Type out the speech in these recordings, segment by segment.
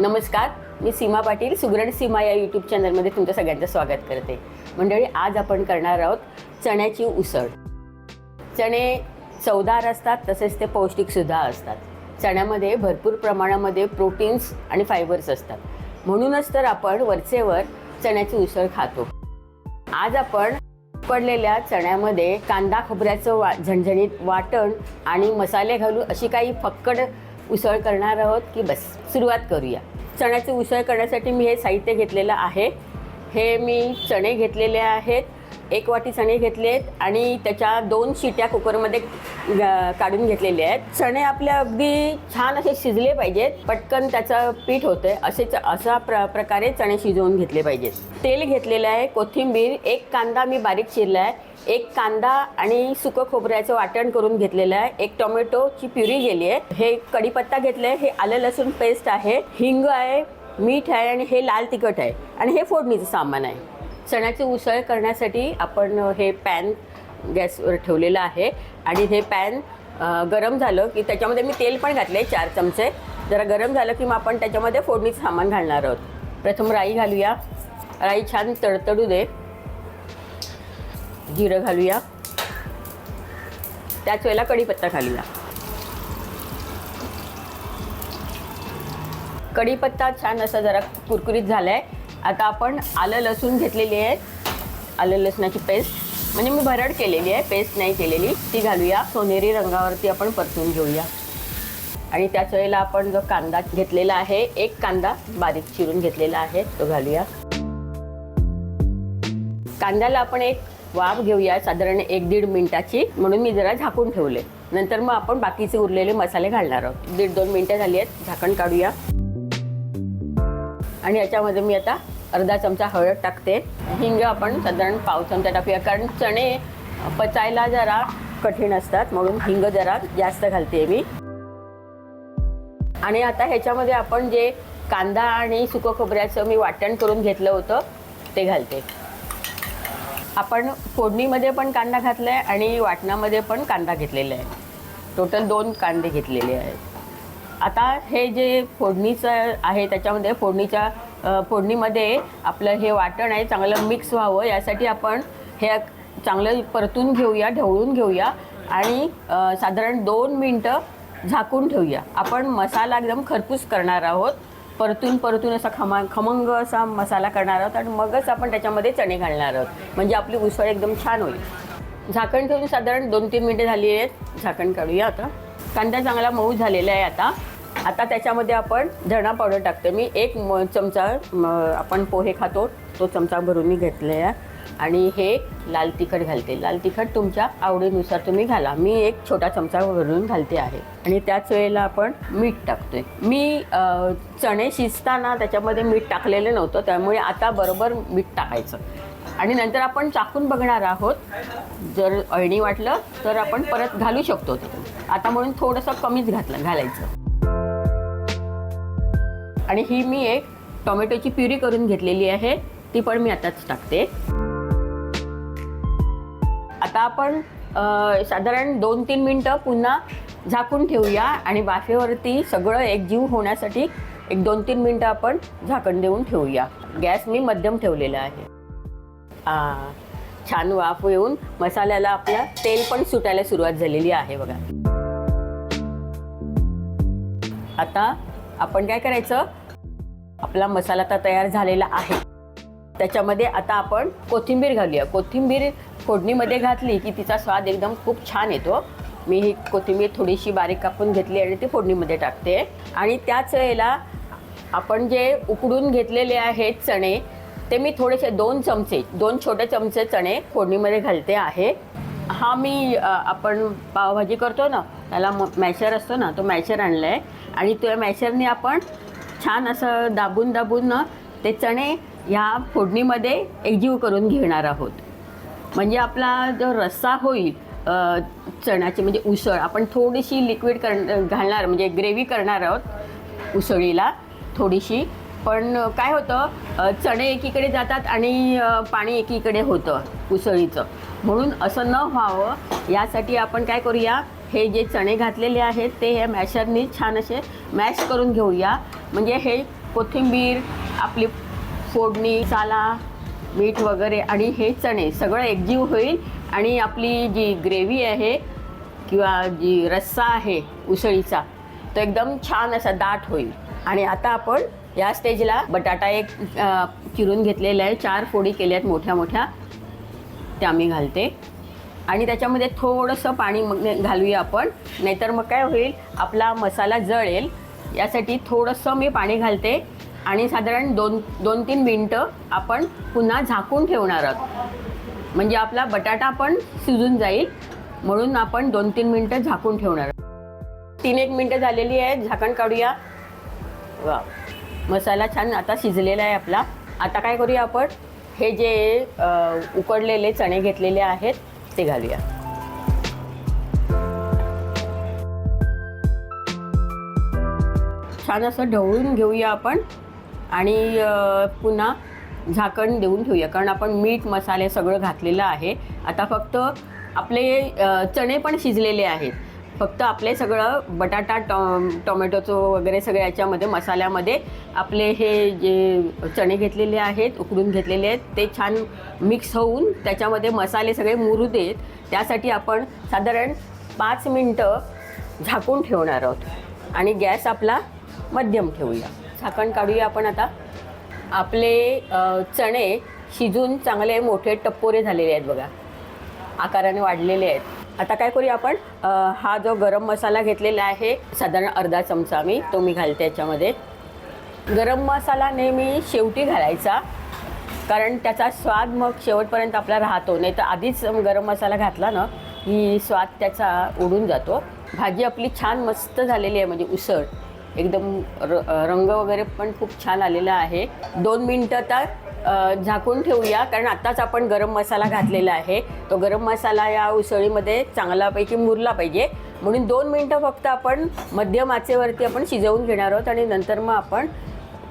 नमस्कार मी सीमा पाटील सुगरण सीमा या यूट्यूब चॅनलमध्ये तुमचं सगळ्यांचं स्वागत करते. मंडळी आज आपण करणार आहोत चण्याची उसळ. चणे चवदार असतात तसेच ते पौष्टिकसुद्धा असतात. चण्यामध्ये भरपूर प्रमाणामध्ये प्रोटीन्स आणि फायबर्स असतात. म्हणूनच तर आपण वरचेवर चण्याची उसळ खातो. आज आपण पडलेल्या चण्यामध्ये कांदा खोबऱ्याचं वा झणझणीत वाटण आणि मसाले घालून अशी काही फक्कड उसळ करणार आहोत की बस सुरुवात करूया. चण्याची उसळ करण्यासाठी मी हे साहित्य घेतलेलं आहे. हे मी चणे घेतलेले आहेत. एक वाटी चणे घेतले आहेत आणि त्याच्या दोन शिट्या कुकरमध्ये काढून घेतलेले आहेत. चणे आपल्या अगदी छान असे शिजले पाहिजेत. पटकन त्याचं पीठ होतं असे च- अशा प्र प्रकारे चणे शिजवून घेतले पाहिजेत. तेल घेतलेलं आहे. कोथिंबीर एक कांदा मी बारीक चिरला आहे एक कांदा आणि सुकं खोबऱ्याचं वाटण करून घेतलेलं आहे. एक टोमॅटोची प्युरी गेली आहे. हे कढीपत्ता घेतलं आहे हे आलं लसूण पेस्ट आहे. हिंग आहे मीठ आहे आणि हे लाल तिखट आहे. आणि हे फोडणीचं सामान आहे. चण्याची उसळ करण्यासाठी आपण हे पॅन गॅसवर ठेवलेलं आहे. आणि हे पॅन गरम झालं की त्याच्यामध्ये मी तेल पण घातलं आहे चार चमचे. जरा गरम झालं की मग आपण त्याच्यामध्ये फोडणीचं सामान घालणार आहोत. प्रथम राई घालूया. राई छान तडतडू दे. जिरं घालूया. त्याच वेळेला कढीपत्ता घालूया. कढीपत्ता छान असा जरा कुरकुरीत झाला आहे आता आपण आलं लसूण घेतलेली आहे. आलं लसणाची पेस्ट. म्हणजे मी भरड केलेली आहे पेस्ट नाही केलेली. ती घालूया. सोनेरी रंगावरती आपण परतून घेऊया. आणि त्याच वेळेला आपण जो कांदा घेतलेला आहे एक कांदा बारीक चिरून घेतलेला आहे तो घालूया. कांद्याला आपण एक वाफ घेऊया साधारण एक दीड मिनिटाची. म्हणून मी जरा झाकून ठेवले. नंतर मग आपण बाकीचे उरलेले मसाले घालणार आहोत. दीड दोन मिनटं झाली आहेत. झाकण काढूया. आणि याच्यामध्ये मी आता अर्धा चमचा हळद टाकते. हिंग आपण साधारण पाव चमचा टाकूया. कारण चणे पचायला जरा कठीण असतात. म्हणून हिंग जरा जास्त घालते मी. आणि आता ह्याच्यामध्ये आपण जे कांदा आणि सुकं खोबऱ्याचं मी वाटण करून घेतलं होतं ते घालते. आपण फोडणीमध्ये पण कांदा घातला आहे आणि वाटणामध्ये पण कांदा घेतलेला आहे. टोटल दोन कांदे घेतलेले आहेत. आता हे जे फोडणीचं आहे त्याच्यामध्ये फोडणीच्या फोडणीमध्ये आपलं हे वाटण आहे चांगलं मिक्स व्हावं. यासाठी आपण हे चांगलं परतून घेऊया ढवळून घेऊया आणि साधारण दोन मिनटं झाकून ठेवूया. आपण मसाला एकदम खरपूस करणार आहोत. परतून परतून असा खमा खमंग असा मसाला करणार आहोत आणि मगच आपण त्याच्यामध्ये चणे घालणार आहोत. म्हणजे आपली उसळ एकदम छान होईल. झाकण ठेवून साधारण दोन तीन मिनटं झाली आहेत. झाकण काढूया आता. कांदा चांगला मऊ झालेला आहे आता. आता त्याच्यामध्ये आपण धणा पावडर टाकते मी एक म चमचा म आपण पोहे खातो. तो चमचा भरून मी घेतलेला आहे. आणि हे लाल तिखट घालते. लाल तिखट तुमच्या आवडीनुसार तुम्ही घाला. मी एक छोटा चमचा भरून घालते आहे. आणि त्याच वेळेला आपण मीठ टाकतोय. मी चणे शिजताना त्याच्यामध्ये मीठ टाकलेलं नव्हतं. त्यामुळे आता बरोबर मीठ टाकायचं. आणि नंतर आपण चाकून बघणार आहोत. जर अळणी वाटलं तर आपण परत घालू शकतो आता म्हणून थोडंसं कमीच घातलं घालायचं. आणि ही मी एक टोमॅटोची प्युरी करून घेतलेली आहे. ती पण मी आताच टाकते. आता आपण साधारण दोन तीन मिनटं पुन्हा झाकून ठेवूया आणि वाफेवरती सगळं एकजीव होण्यासाठी एक दोन तीन मिनटं आपण झाकण देऊन ठेवूया. गॅस मी मध्यम ठेवलेला आहे. आ, छान वाफ येऊन मसाल्याला आपलं तेल पण सुटायला सुरुवात झालेली आहे बघा. आता आपण काय करायचं? आपला मसाला आता तयार झालेला आहे. त्याच्यामध्ये आता आपण कोथिंबीर घालूया. कोथिंबीर फोडणीमध्ये घातली की तिचा स्वाद एकदम खूप छान येतो. मी ही कोथिंबीर थोडीशी बारीक कापून घेतली आणि ती फोडणीमध्ये टाकते. आणि त्याच वेळेला आपण जे उकडून घेतलेले आहेत चणे ते मी थोडेसे दोन चमचे दोन छोटे चमचे चणे फोडणीमध्ये घालते आहे. हा मी आपण पावभाजी करतो ना त्याला मॅशर असतो ना तो मॅशर आणला आहे आणि त्या मॅशरने आपण छान असं दाबून दाबून ना ते चणे ह्या फोडणीमध्ये एकजीव करून घेणार आहोत. म्हणजे आपला जो रस्सा होईल चण्याची म्हणजे उसळ आपण थोडीशी लिक्विड कर घालणार म्हणजे ग्रेव्ही करणार आहोत उसळीला थोडीशी. पण काय होतं चणे एकीकडे जातात आणि पाणी एकीकडे होतं उसळीचं. म्हणून असं न व्हावं यासाठी आपण काय करूया हे जे चणे घातलेले आहेत ते हे मॅशरनी छान असे मॅश करून घेऊया. म्हणजे हे कोथिंबीर आपली फोडणी साला मीठ वगैरे आणि हे चणे सगळं एकजीव होईल. आणि आपली जी ग्रेव्ही आहे किंवा जी रस्सा आहे उसळीचा तो एकदम छान असा दाट होईल. आणि आता आपण या स्टेजला बटाटा एक चिरून घेतलेला आहे. चार फोडी केल्या आहेत मोठ्या मोठ्या. त्या मी घालते. आणि त्याच्यामध्ये थोडंसं पाणी मग घालूया आपण. नाहीतर मग काय होईल? आपला मसाला जळेल. यासाठी थोडंसं मी पाणी घालते. आणि साधारण दोन दोन तीन मिनटं आपण पुन्हा झाकून ठेवणार आहोत. म्हणजे आपला बटाटा पण शिजून जाईल म्हणून आपण दोन तीन मिनटं झाकून ठेवणार आहोत. तीन एक मिनटं झालेली आहेत झाकण काढूया. वा मसाला छान आता शिजलेला आहे आपला. आता काय करूया आपण? हे जे उकडलेले चणे घेतलेले आहेत ते घालूया. छान असं ढवळून घेऊया आपण. आणि पुन्हा झाकण देऊन ठेवूया. कारण आपण मीठ मसाले सगळं घातलेलं आहे. आता फक्त आपले चणे पण शिजलेले आहेत. फक्त आपले सगळं बटाटा टॉ टोमॅटोचं वगैरे सगळ्या याच्यामध्ये मसाल्यामध्ये आपले हे जे चणे घेतलेले आहेत उकडून घेतलेले आहेत ते छान मिक्स होऊन त्याच्यामध्ये मसाले सगळे मुरू देत त्यासाठी आपण साधारण पाच मिनटं झाकून ठेवणार आहोत. आणि गॅस आपला मध्यम ठेवूया. झाकण काढूया आपण आता. आपले चणे शिजून चांगले मोठे टप्पोरे झालेले आहेत बघा. आकाराने वाढलेले आहेत. आता काय करूया आपण? हा जो गरम मसाला घेतलेला आहे साधारण अर्धा चमचा मी तो मी घालते याच्यामध्ये. गरम मसाला नेहमी शेवटी घालायचा कारण त्याचा स्वाद मग शेवटपर्यंत आपला राहतो. नाही तर आधीच गरम मसाला घातला ना की स्वाद त्याचा उडून जातो. भाजी आपली छान मस्त झालेली आहे म्हणजे उसळ. एकदम र रंग वगैरे पण खूप छान आलेला आहे. दोन मिनटं आता झाकून ठेवूया कारण आत्ताच आपण गरम मसाला घातलेला आहे. तो गरम मसाला या उसळीमध्ये चांगल्यापैकी मुरला पाहिजे. म्हणून दोन मिनटं फक्त आपण मध्यम आचेवरती आपण शिजवून घेणार आहोत आणि नंतर मग आपण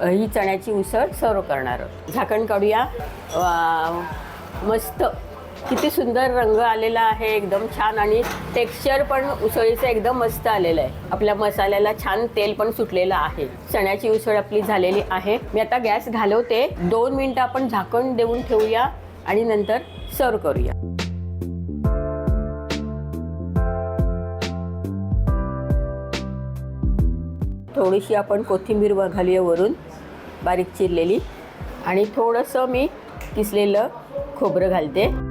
ही चण्याची उसळ सर्व करणार आहोत. झाकण काढूया. मस्त. किती सुंदर रंग आलेला आहे एकदम छान. आणि टेक्स्चर पण उसळीचं एकदम मस्त आलेलं आहे. आपल्या मसाल्याला छान तेल पण सुटलेलं आहे. चण्याची उसळ आपली झालेली आहे. मी आता गॅस घालवते. दोन मिनटं आपण झाकण देऊन ठेवूया आणि नंतर सर्व करूया. थोडीशी आपण कोथिंबीर व- घालूया वरून बारीक चिरलेली. आणि थोडंसं मी किसलेलं खोबरं घालते.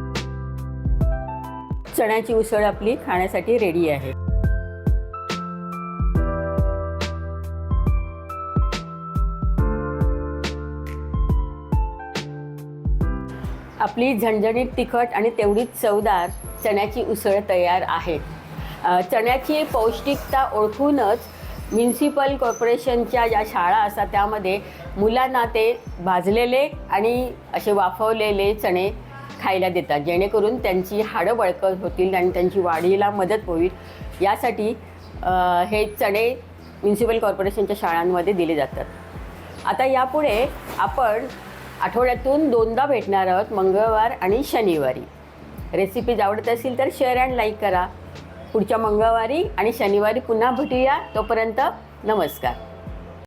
चण्याची उसळ आपली खाण्यासाठी रेडी आहे. आपली झणझणीत तिखट आणि तेवढीच चवदार चण्याची उसळ तयार आहे. चण्याची पौष्टिकता ओळखूनच म्युन्सिपल कॉर्पोरेशनच्या ज्या शाळा असतात त्यामध्ये मुलांना ते भाजलेले आणि असे वाफवलेले चणे खायला देतात. जेणेकरून त्यांची हाडं बळकट होतील आणि त्यांची वाढीला मदत होईल. यासाठी हे चणे म्युन्सिपल कॉर्पोरेशनच्या शाळांमध्ये दिले जातात. आता यापुढे आपण आठवड्यातून दोनदा भेटणार आहोत मंगळवार आणि शनिवारी. रेसिपीज आवडत असतील तर शेअर अँड लाईक करा. पुढच्या मंगळवारी आणि शनिवारी पुन्हा भेटूया. तोपर्यंत नमस्कार.